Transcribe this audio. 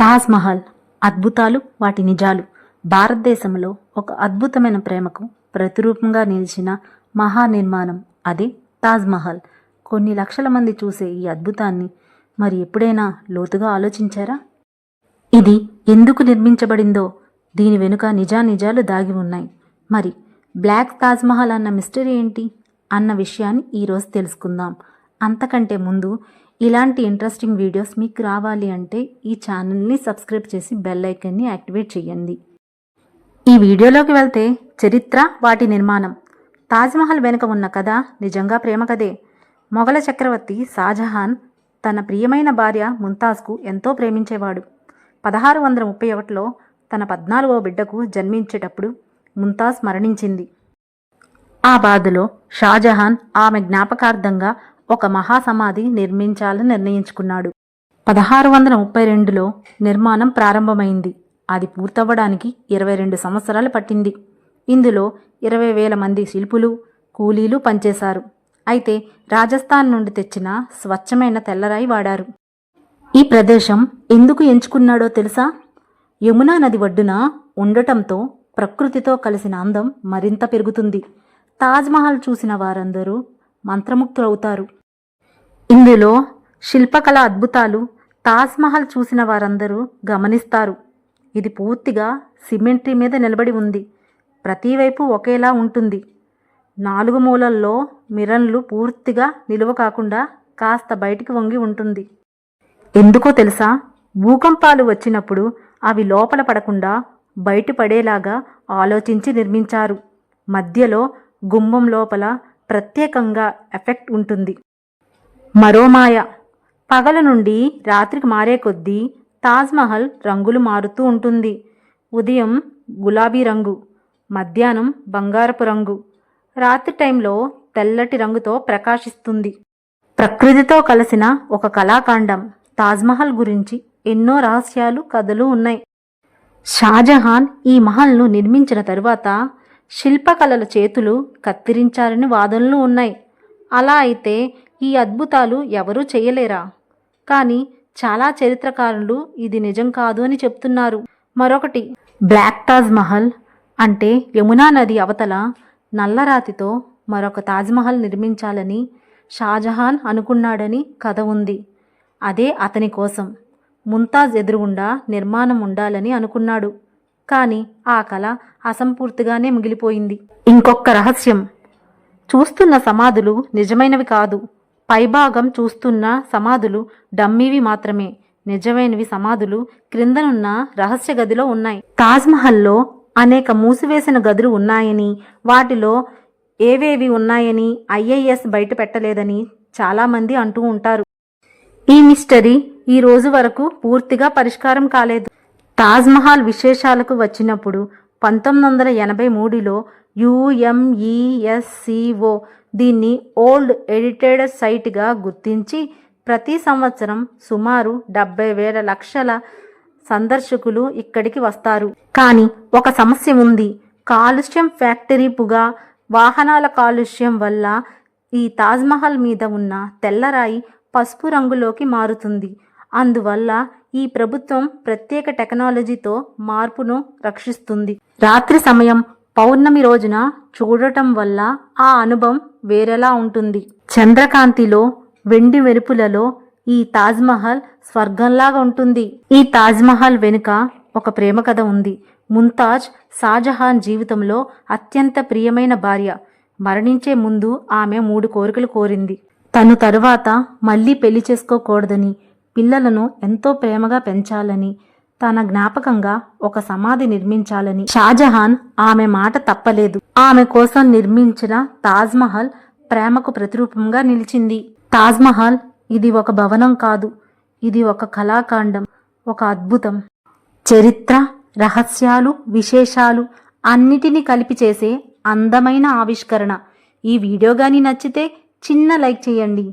తాజ్మహల్ అద్భుతాలు వాటి నిజాలు. భారతదేశంలో ఒక అద్భుతమైన ప్రేమకు ప్రతిరూపంగా నిలిచిన మహా నిర్మాణం అది తాజ్మహల్ కొన్ని లక్షల మంది చూసే ఈ అద్భుతాన్ని మరి ఎప్పుడైనా లోతుగా ఆలోచించారా? ఇది ఎందుకు నిర్మించబడిందో దీని వెనుక నిజానిజాలు దాగి ఉన్నాయి. మరి బ్లాక్ తాజ్ మహల్ అన్న మిస్టరీ ఏంటి? అన్న విషయాన్ని ఈరోజు తెలుసుకుందాం. అంతకంటే ముందు ఇలాంటి ఇంట్రెస్టింగ్ వీడియోస్ మీకు రావాలి అంటే ఈ ఛానల్ని సబ్స్క్రైబ్ చేసి బెల్ ఐకన్ని యాక్టివేట్ చేయండి. ఈ వీడియోలోకి వెళ్తే చరిత్ర వాటి నిర్మాణం. తాజ్మహల్ వెనుక ఉన్న కథ నిజంగా ప్రేమ కథే. మొఘల చక్రవర్తి షాజహాన్ తన ప్రియమైన భార్య ముంతాజ్కు ఎంతో ప్రేమించేవాడు. పదహారు వందల ముప్పై ఒకటిలో తన పద్నాలుగో బిడ్డకు జన్మించేటప్పుడు ముంతాజ్ మరణించింది. ఆ బాధలో షాజహాన్ ఆమె జ్ఞాపకార్థంగా ఒక మహాసమాధి నిర్మించాలని నిర్ణయించుకున్నాడు. పదహారు వందల ముప్పై రెండులో నిర్మాణం ప్రారంభమైంది. అది పూర్తవ్వడానికి ఇరవై రెండు సంవత్సరాలు పట్టింది. ఇందులో ఇరవై వేల మంది శిల్పులు కూలీలు పనిచేశారు. అయితే రాజస్థాన్ నుండి తెచ్చిన స్వచ్ఛమైన తెల్లరాయి వాడారు. ఈ ప్రదేశం ఎందుకు ఎంచుకున్నాడో తెలుసా? యమునా నది ఒడ్డున ఉండటంతో ప్రకృతితో కలిసిన అందం మరింత పెరుగుతుంది. తాజ్మహల్ చూసిన వారందరూ మంత్రముక్తులవుతారు ఇందులో శిల్పకళ అద్భుతాలు తాజ్మహల్ చూసిన వారందరూ గమనిస్తారు. ఇది పూర్తిగా సిమెంట్రీ మీద నిలబడి ఉంది. ప్రతి వైపు ఒకేలా ఉంటుంది. నాలుగు మూలల్లో మిరన్లు పూర్తిగా నిలువ కాకుండా కాస్త బయటికి వంగి ఉంటుంది. ఎందుకో తెలుసా? భూకంపాలు వచ్చినప్పుడు అవి లోపల పడకుండా బయటపడేలాగా ఆలోచించి నిర్మించారు. మధ్యలో గుమ్మం లోపల ప్రత్యేకంగా ఎఫెక్ట్ ఉంటుంది. మరో మాయ. పగల నుండి రాత్రికి మారే కొద్దీ తాజ్మహల్ రంగులు మారుతూ ఉంటుంది. ఉదయం గులాబీ రంగు మధ్యాహ్నం బంగారపు రంగు. రాత్రి టైంలో తెల్లటి రంగుతో ప్రకాశిస్తుంది. ప్రకృతితో కలిసిన ఒక కళాకాండం తాజ్మహల్ గురించి ఎన్నో రహస్యాలు కథలు ఉన్నాయి. షాజహాన్ ఈ మహల్ను నిర్మించిన తరువాత శిల్పకళల చేతులు కత్తిరించారని వాదనలు ఉన్నాయి. అలా అయితే ఈ అద్భుతాలు ఎవరూ చేయలేరా? కానీ చాలా చరిత్రకారులు ఇది నిజం కాదు అని చెప్తున్నారు. మరొకటి బ్లాక్ తాజ్ మహల్ అంటే యమునా నది అవతల నల్లరాతితో మరొక తాజ్మహల్ నిర్మించాలని షాజహాన్ అనుకున్నాడని కథ ఉంది. అదే అతని కోసం ముంతాజ్ ఎదురుగుండా నిర్మాణం ఉండాలని అనుకున్నాడు. కానీ ఆ కళ అసంపూర్తిగానే మిగిలిపోయింది. ఇంకొక రహస్యం చూస్తున్న సమాధులు నిజమైనవి కాదు. పైభాగం చూస్తున్న సమాధులు డమ్మీవి మాత్రమే. నిజమైనవి సమాధులు క్రిందనున్న రహస్య గదిలో ఉన్నాయి. తాజ్మహల్లో అనేక మూసివేసిన గదులు ఉన్నాయని వాటిలో ఏవేవి ఉన్నాయని ఐఏఎస్ బయట పెట్టలేదని చాలామంది అంటూ ఉంటారు. ఈ మిస్టరీ ఈ రోజు వరకు పూర్తిగా పరిష్కారం కాలేదు. తాజ్మహల్ విశేషాలకు వచ్చినప్పుడు పంతొమ్మిది వందల ఎనభై మూడులో యుఎంఈఎస్సిఓ దీన్ని ఓల్డ్ ఎడిటెడ్ సైట్గా గుర్తించి ప్రతి సంవత్సరం సుమారు డెబ్బై వేల లక్షల సందర్శకులు ఇక్కడికి వస్తారు. కానీ ఒక సమస్య ఉంది. కాలుష్యం ఫ్యాక్టరీ పొగ వాహనాల కాలుష్యం వల్ల ఈ తాజ్మహల్ మీద ఉన్న తెల్లరాయి పసుపు రంగులోకి మారుతుంది. అందువల్ల ఈ ప్రభుత్వం ప్రత్యేక టెక్నాలజీతో మార్పును రక్షిస్తుంది. రాత్రి సమయం పౌర్ణమి రోజున చూడటం వల్ల ఆ అనుభవం వేరేలా ఉంటుంది. చంద్రకాంతిలో వెండి మెరుపులలో ఈ తాజ్మహల్ స్వర్గంలాగా ఉంటుంది. ఈ తాజ్మహల్ వెనుక ఒక ప్రేమ కథ ఉంది. ముంతాజ్ షాజహాన్ జీవితంలో అత్యంత ప్రియమైన భార్య. మరణించే ముందు ఆమె మూడు కోరికలు కోరింది. తను తరువాత మళ్ళీ పెళ్ళి చేసుకోకూడదని పిల్లలను ఎంతో ప్రేమగా పెంచాలని తన జ్ఞాపకంగా ఒక సమాధి నిర్మించాలని. షాజహాన్ ఆమె మాట తప్పలేదు. ఆమె కోసం నిర్మించిన తాజ్మహల్ ప్రేమకు ప్రతిరూపంగా నిలిచింది. తాజ్మహల్ ఇది ఒక భవనం కాదు. ఇది ఒక కళాకాండం ఒక అద్భుతం. చరిత్ర రహస్యాలు విశేషాలు అన్నిటినీ కలిపి చేసే అందమైన ఆవిష్కరణ. ఈ వీడియో కానీ నచ్చితే చిన్న లైక్ చేయండి.